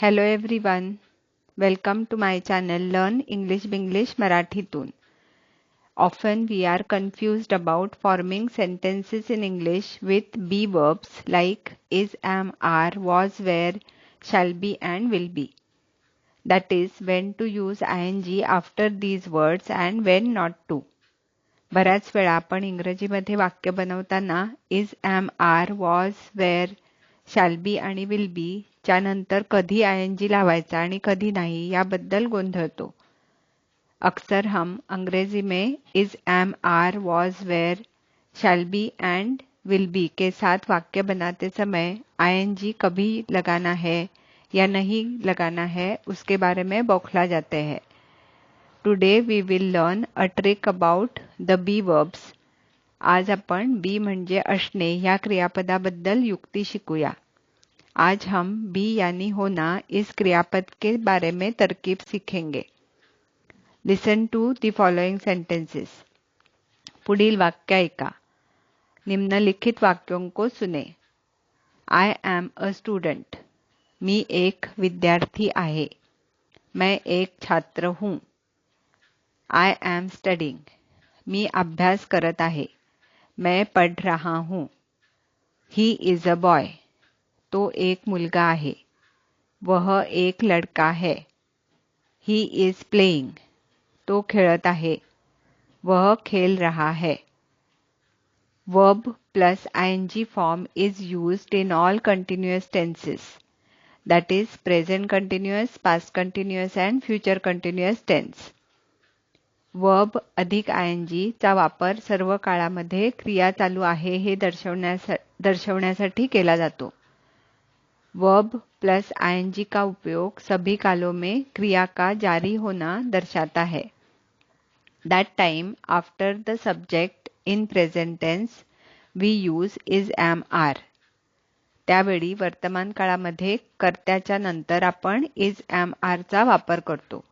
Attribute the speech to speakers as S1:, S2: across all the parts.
S1: Hello everyone. Welcome to my channel Learn English Binglish Marathitun. Often we are confused about forming sentences in English with be verbs like is, am, are, was, were, shall be and will be. That is when to use ing after these words and when not to. बऱ्याच वेळा आपण इंग्रजीमध्ये वाक्य बनवताना is am are was were shall be आणि will be च्या नंतर कधी आय एन जी लावायचा आणि कधी नाही याबद्दल गोंधळतो. अक्सर हम अंग्रेज़ी में is am are was were shall be and will be के साथ वाक्य बनाते समय आईएनजी कभी लगाना है या नहीं लगाना है उसके बारे में बौखला जाते हैं। Today we will learn a trick about the be verbs आज आपण बी म्हणजे असणे या क्रियापदाबद्दल युक्ती शिकूया। आज हम बी यानी होना इस क्रियापद के बारे में तरकीब सीखेंगे। Listen to the following sentences पुढील वाक्य ऐका निम्नलिखित वाक्यों को सुने। आई एम अ स्टूडेंट मी एक विद्यार्थी आहे. मैं एक छात्र हूँ. आई एम स्टडिंग मी अभ्यास करत आहे. मैं पढ़ रहा हूँ. ही इज़ अ बॉय तो एक मुलगा आहे. वह एक लड़का है. ही इज प्लेइंग तो खेळत आहे. वह खेल रहा है. Verb plus ING form is used in all continuous tenses that is present continuous past continuous and future continuous tense. Verb अधिक आय एन चा वापर सर्व काळामध्ये क्रिया चालू आहे हे दर्शवण्यासा दर्शवण्यासाठी केला जातो. वर्ब प्लस आईएनजी का उपयोग सभी कालों में क्रिया का जारी होना दर्शाता है। That time after the subject in present tense we use is am are त्यावेळी वर्तमान काळामध्ये कर्त्याच्या नंतर आपण इज़ एम आर चा वापर करतो.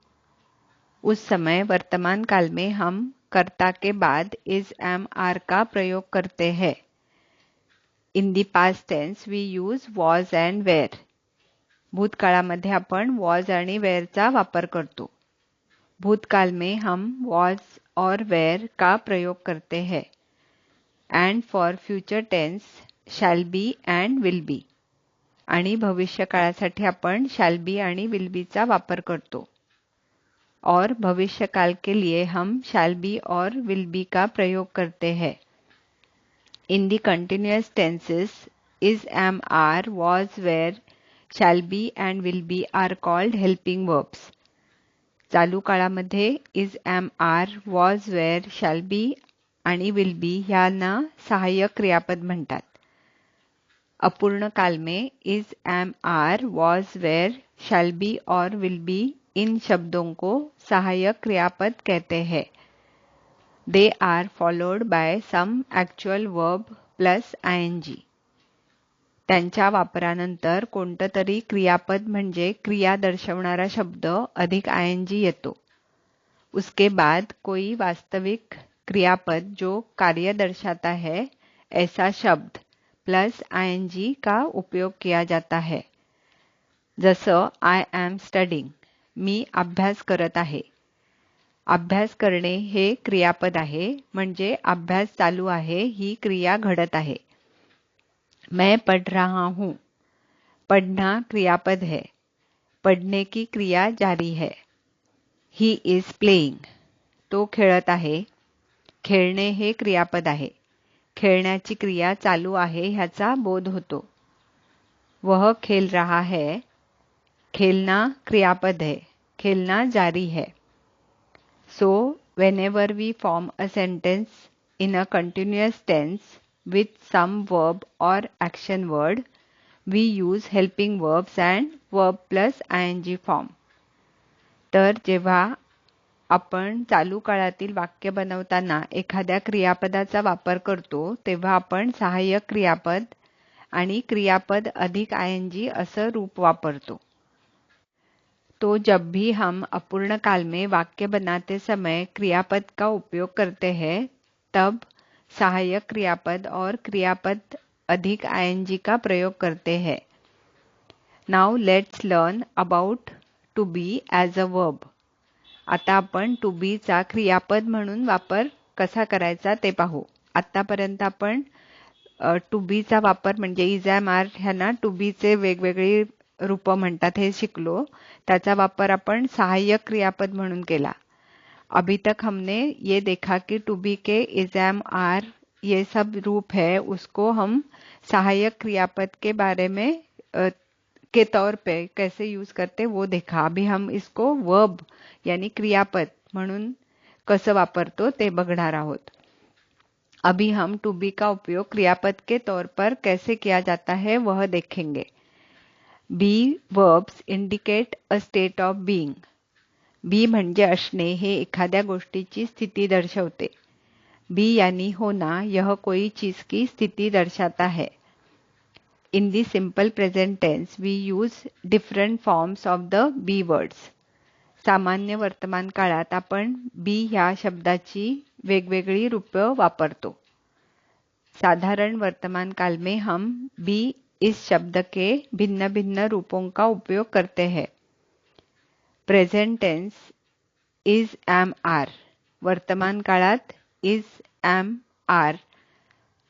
S1: उस समय वर्तमान काल में हम कर्ता के बाद इज़ एम आर का प्रयोग करते हैं। In the past tense we use was and were भूतकाळामध्ये आपण वॉज़ आणि वेअरचा वापर करतो. भूतकाल में हम वॉज़ और वेयर का प्रयोग करते हैं. And for future tense shall be and will be आणि भविष्य काळासाठी आपण शॅल बी आणि विल बीचा वापर करतो. और भविष्य काल के लिए हम शैल बी और विल बी का प्रयोग करते हैं. In the continuous tenses is am are was were shall be and will be are called helping verbs चालू काळामध्ये is am are was were shall be आणि विल बी ह्यांना सहाय्यक क्रियापद म्हणतात. अपूर्ण काल में is am are was were shall be और विल बी इन शब्दों को सहायक क्रियापद कहते हैं. Followed by some actual verb plus I N G त्यांच्या वापरानंतर कोणतं तरी क्रियापद म्हणजे क्रिया दर्शवणारा शब्द अधिक आय एन जी येतो. उसके बाद कोई वास्तविक क्रियापद जो कार्य दर्शाता है, ऐसा शब्द प्लस आय एन जी का उपयोग किया जाता है. जसं आय एम स्टडिंग मी अभ्यास करत आहे. अभ्यास करणे हे क्रियापद आहे. म्हणजे अभ्यास चालू आहे, ही क्रिया घडत आहे. मैं पढ़ रहा हूँ. पढ़ना क्रियापद है. पढ़ने की क्रिया जारी है. ही इज़ प्लेइंग तो खेळत आहे. खेळणे हे क्रियापद आहे. खेळण्याची क्रिया चालू आहे ह्याचा बोध होतो. वह खेल रहा है. खेलना क्रियापद है. खेलना जारी है. So whenever we form a sentence in a continuous tense with some verb और action word we use helping verbs and verb plus I N G form तर जेव्हा आपण चालू काळातील वाक्य बनवताना एखाद्या क्रियापदाचा वापर करतो, तेव्हा आपण सहाय्यक क्रियापद आणि क्रियापद अधिक आय एन जी असं रूप वापरतो. तो जब भी हम अपूर्ण काल में वाक्य बनाते समय क्रियापद का उपयोग करते हैं, तब सहायक क्रियापद और क्रियापद अधिक आईएनजी का प्रयोग करते हैं। Now let's learn about to be as a verb आता आपण टू बी बीचा क्रियापद म्हणून वापर कसा करायचा ते पाहू. आतापर्यंत आपण टू बीचा वापर म्हणजे इज़ एम आर ह्यांना टू बीचे वेगवेगळी रूप म्हणतात हे शिकलो. त्याचा वापर आपण सहाय्यक क्रियापद म्हणून केला. अभी तक हमने ये देखा कि टू बी के इज़ एम आर ये सब रूप है, उसको हम सहायक क्रियापद के बारे में के तौर पे कैसे यूज़ करते वो देखा। अभी हम इसको वर्ब यानी क्रियापद म्हणून कसं वापरतो ते बघणार आहोत. अभी हम टू बी का उपयोग क्रियापद के तौर पर कैसे किया जाता है वह देखेंगे. Be verbs indicate a state of being be म्हणजे असणे हे एखाद्या गोष्टीची स्थिती दर्शवते. बी यानी होना यह कोई चीज़ की स्थिति दर्शाता है. In the simple present tense, we use different forms of the be words. सामान्य वर्तमान काळात आपण बी ह्या शब्दाची वेगवेगळी रूप वापरतो. साधारण वर्तमान काल में हम बी इस शब्द के भिन्न भिन्न रूपों का उपयोग करते हैं। Present tense is am are वर्तमान काळात इज़ एम आर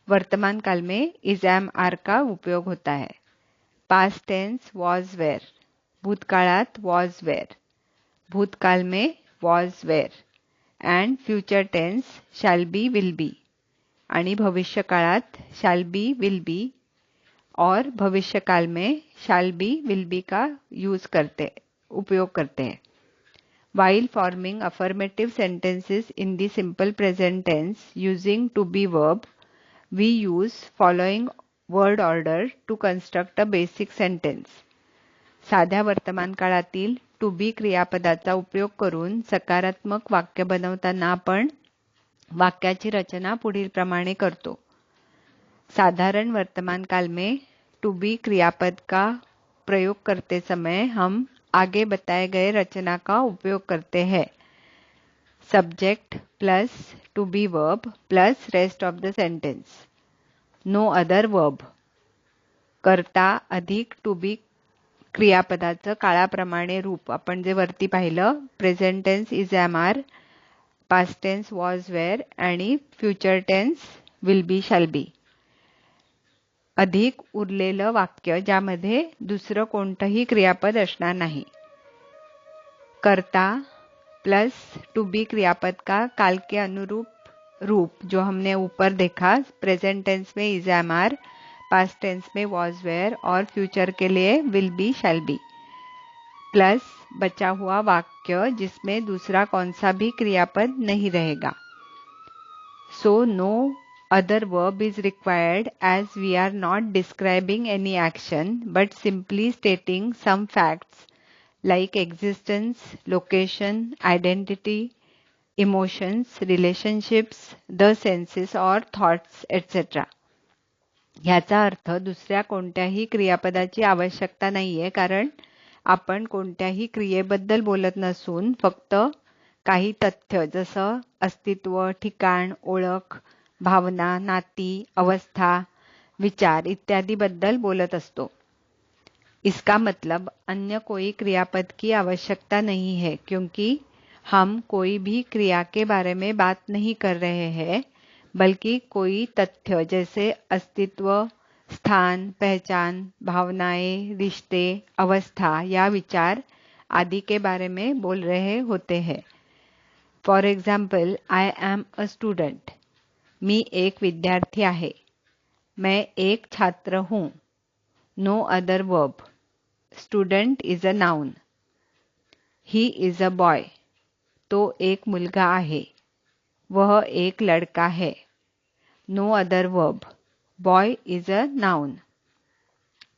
S1: वर्तमान काल में इज़ एम आर का उपयोग होता है। पास्ट टेंस वॉज़ वेर भूतकाळात वॉज़ वेर भूतकाल में was were and future tense shall be will be आणि भविष्य काळात शॅल बी विल बी और भविष्य काल में शाल बी विल बी का यूज़ करते, उपयोग करते हैं। While forming affirmative sentences in the simple present tense using to be verb we use following word order to construct a basic sentence साध्या वर्तमान काल टू बी क्रियापदा उपयोग करून सकारात्मक वाक्य बनवता आपण वाक्याची रचना पुढील प्रमाणे करतो. साधारण वर्तमान काल में टू बी क्रियापद का प्रयोग करते समय हम आगे बताए गए रचना का उपयोग करते हैं। Subject plus to be verb plus rest of the sentence no other verb करता अधिक टू बी क्रियापदाचं काळाप्रमाणे रूप. आपण जे वरती पाहिलं present tense is am are past tense was were आणि future tense will be shall be अधिक उरलेलं वाक्य ज्यामध्ये दुसरं कोणतंही क्रियापद असणार नाही. करता प्लस टू बी क्रियापद का काल के अनुरूप रूप, जो हमने ऊपर देखा प्रेजेंट टेंस में is am are past tense में वॉज़ वेयर और फ्यूचर के लिए will be shall be plus बचा हुआ वाक्य जिसमें दूसरा कौन सा भी क्रियापद नहीं रहेगा. So no other verb is required as we are not describing any action but simply stating some facts like existence, location, identity, emotions, relationships, the senses or thoughts, etc. ह्याचा अर्थ दुसऱ्या कोणत्याही क्रियापदाची आवश्यकता नाहीये कारण आपण कोणत्याही क्रियेबद्दल बोलत नसून फक्त काही तथ्य जसं अस्तित्व ठिकाण ओळख भावना, नाती, अवस्था, विचार इत्यादि बद्दल बोलत असतो. इसका मतलब अन्य कोई क्रियापद की आवश्यकता नहीं है, क्योंकि हम कोई भी क्रिया के बारे में बात नहीं कर रहे हैं, बल्कि कोई तथ्य जैसे अस्तित्व, स्थान, पहचान, भावनाएँ, रिश्ते, अवस्था या विचार आदि के बारे में बोल रहे होते हैं. For example I am a student मी एक विद्यार्थी आहे. मैं एक छात्र हूँ. No other verb student is a noun he is a boy तो एक मुलगा आहे. वह एक लड़का है. No other verb boy is a noun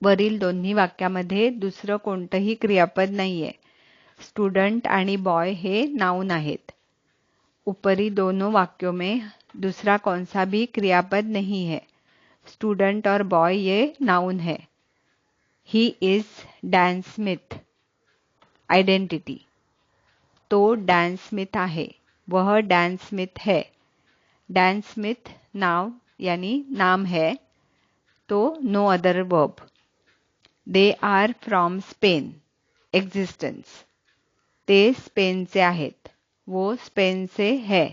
S1: वरील दोन्ही वाक्यामध्ये दुसरं कोणतंही क्रियापद नाहीये. स्टूडेंट आणि बॉय हे नाउन आहेत. ऊपरी दोनों वाक्यों में दूसरा कौन सा भी क्रियापद नहीं है। स्टूडेंट और बॉय ये नाउन है। He is Dan Smith identity तो डॅन स्मिथ आहे। वह डॅन स्मिथ है। डॅन स्मिथ नाव यानी नाम है। तो no other verb they are from Spain existence ते स्पेनचे आहेत। वो स्पेन से है।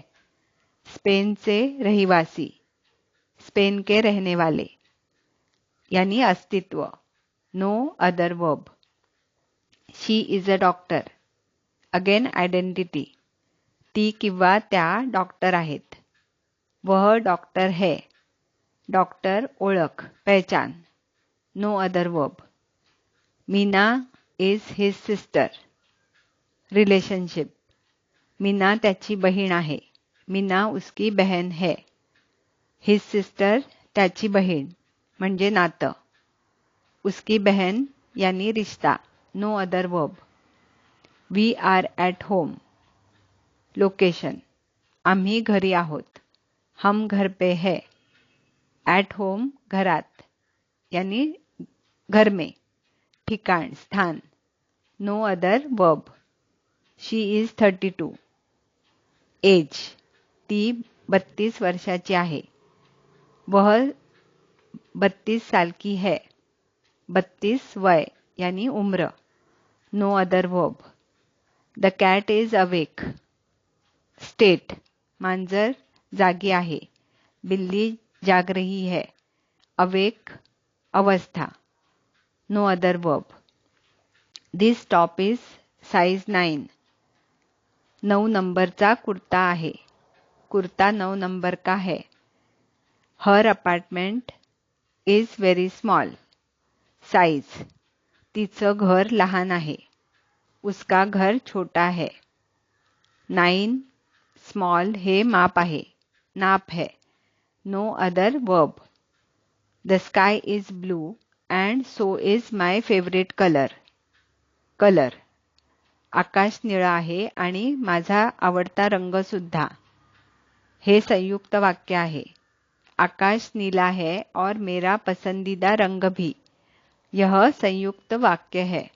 S1: स्पेनचे रहिवासी स्पेन के रहने वाले यानी अस्तित्व no other verb she is a doctor again identity ती किंवा त्या डॉक्टर आहेत. वह डॉक्टर है. डॉक्टर ओळख पहचान. No other verb Meena is his sister relationship Meena त्याची बहीण आहे. मीना उसकी बहन है। हिज सिस्टर त्याची बहीण, म्हणजे नातं. उसकी बहन यानी रिश्ता no other verb we are at home location आम्ही घरी आहोत. हम घर पे है. ॲट होम घरात. यानी घर में. ठिकाण, स्थान. No other verb she is thirty two age ती बत्तीस वर्षाची आहे. वह बत्तीस साल की है. बत्तीस वय यानी उम्र. No other verb the cat is awake state मांजर जागी आहे. बिल्ली जाग रही है. अवेक अवस्था. No other verb this top is size nine नऊ नंबरचा कुर्ता आहे. कुर्ता नऊ नंबर का है? Her apartment is very small size तिचं घर लहान आहे. उसका घर छोटा है. नाईन स्मॉल हे माप आहे. नाप है. No other verb the sky is blue and so is my favourite colour colour आकाश निळा आहे आणि माझा आवडता रंगसुद्धा हे संयुक्त वाक्य आहे. आकाश नीला है और मेरा पसंदीदा रंग भी. यह संयुक्त वाक्य है.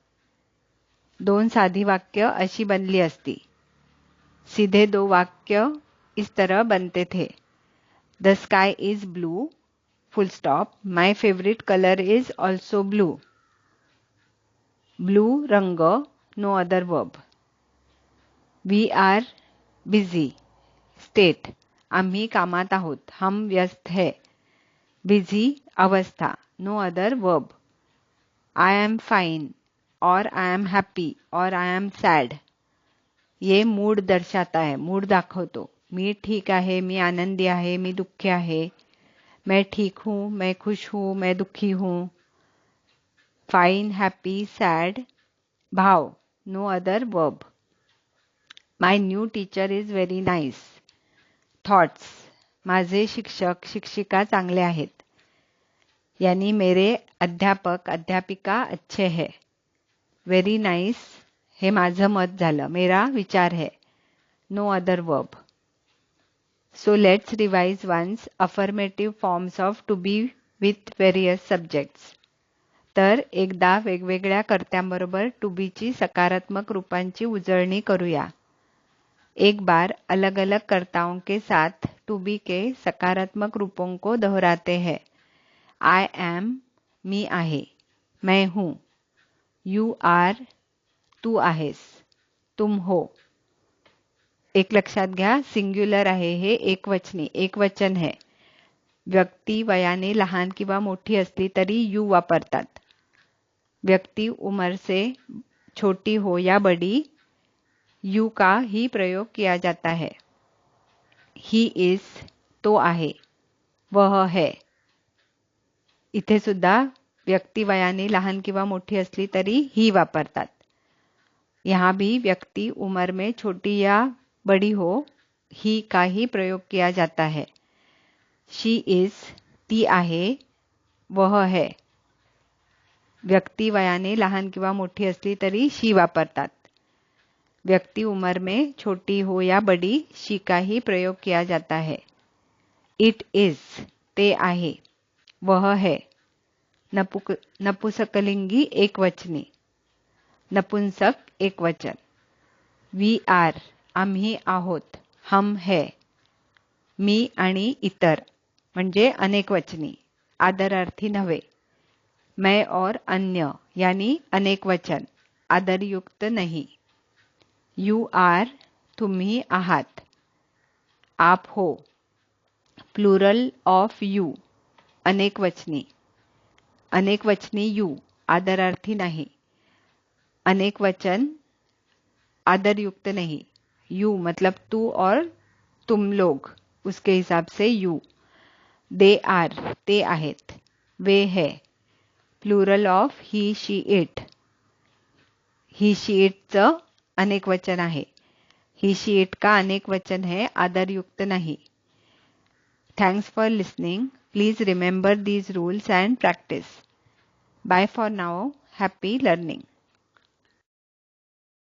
S1: दोन साधी वाक्य अशी बनली असती. सीधे दो वाक्य इस तरह बनते थे. The sky is blue full stop my favourite colour is also blue blue रंग no other verb we are busy state आम्ही कामात आहोत. हम व्यस्त है. बिझी अवस्था. No other verb I am fine और आई एम हैप्पी और आई एम सैड ये मूड दर्शाता है. मूड दाखवतो. मी ठीक आहे, मी आनंदी आहे, मी दुःखी आहे. मैं ठीक हूँ, मैं खुश हूँ, मैं दुखी हूँ. फाइन हैप्पी सैड भाव. No other verb my new teacher is very nice thoughts माझे शिक्षक शिक्षिका चांगले आहेत. यानी मेरे अध्यापक अध्यापिका अच्छे है. व्हेरी नाईस हे माझं मत झालं. मेरा विचार है. No other verb so let's revise once affirmative forms of to be with various subjects तर एकदा वेगवेगळ्या कर्त्यांबरोबर टू बीची सकारात्मक रूपांची उजळणी करूया. एक बार अलग अलग कर्ताओं के साथ टू बी के सकारात्मक रूपों को दोहराते हैं। आई एम मी आहे। मैं हूँ। यू आर तू आहेस। तुम हो। एक लक्षात घ्या सिंग्युलर आहे हे एक वचनी एक वचन है। व्यक्ती वयाने लहान किंवा मोठी असली तरी यू वापरतात। व्यक्ति उमर से छोटी हो या बड़ी यू का ही प्रयोग किया जाता है। ही इज़ तो आहे। वह है। इथे सुद्धा व्यक्ती वयाने लहान किंवा मोठी असली तरी ही वापरतात। यहाँ भी व्यक्ति उम्र में छोटी या बड़ी हो, ही का ही प्रयोग किया जाता है। शी इज़ ती आहे, वह है। व्यक्ती वयाने लहान किंवा मोठी असली तरी शी वापरतात। व्यक्ति उम्र में छोटी हो या बड़ी शी का ही प्रयोग किया जाता है। इट इज़ ते आहे, वह है। नपुक, नपुसकलिंगी एक वचनी, नपुंसक एक वचन। वी आर आम्ही आहोत, हम है, मी आणि इतर, म्हणजे अनेक वचनी, आदरार्थी नव्हे। मैं और अन्य, यानी अनेक वचन, आदरयुक्त नहीं। यू आर तुम्ही आहात. आप हो. प्लुरल ऑफ़ यू अनेक वचनी. अनेक वचनी यू आदरार्थी नहीं. अनेक वचन आदरयुक्त नहीं. यू मतलब तू और तुम लोग. उसके हिसाब से यू दे आर ते आहेत. वे है. Plural of he she it he she इटचं अनेक वचन ही शी इट का अनेक वचन है, आदरयुक्त नहीं. Thanks for listening please remember these rules and practice bye for now happy learning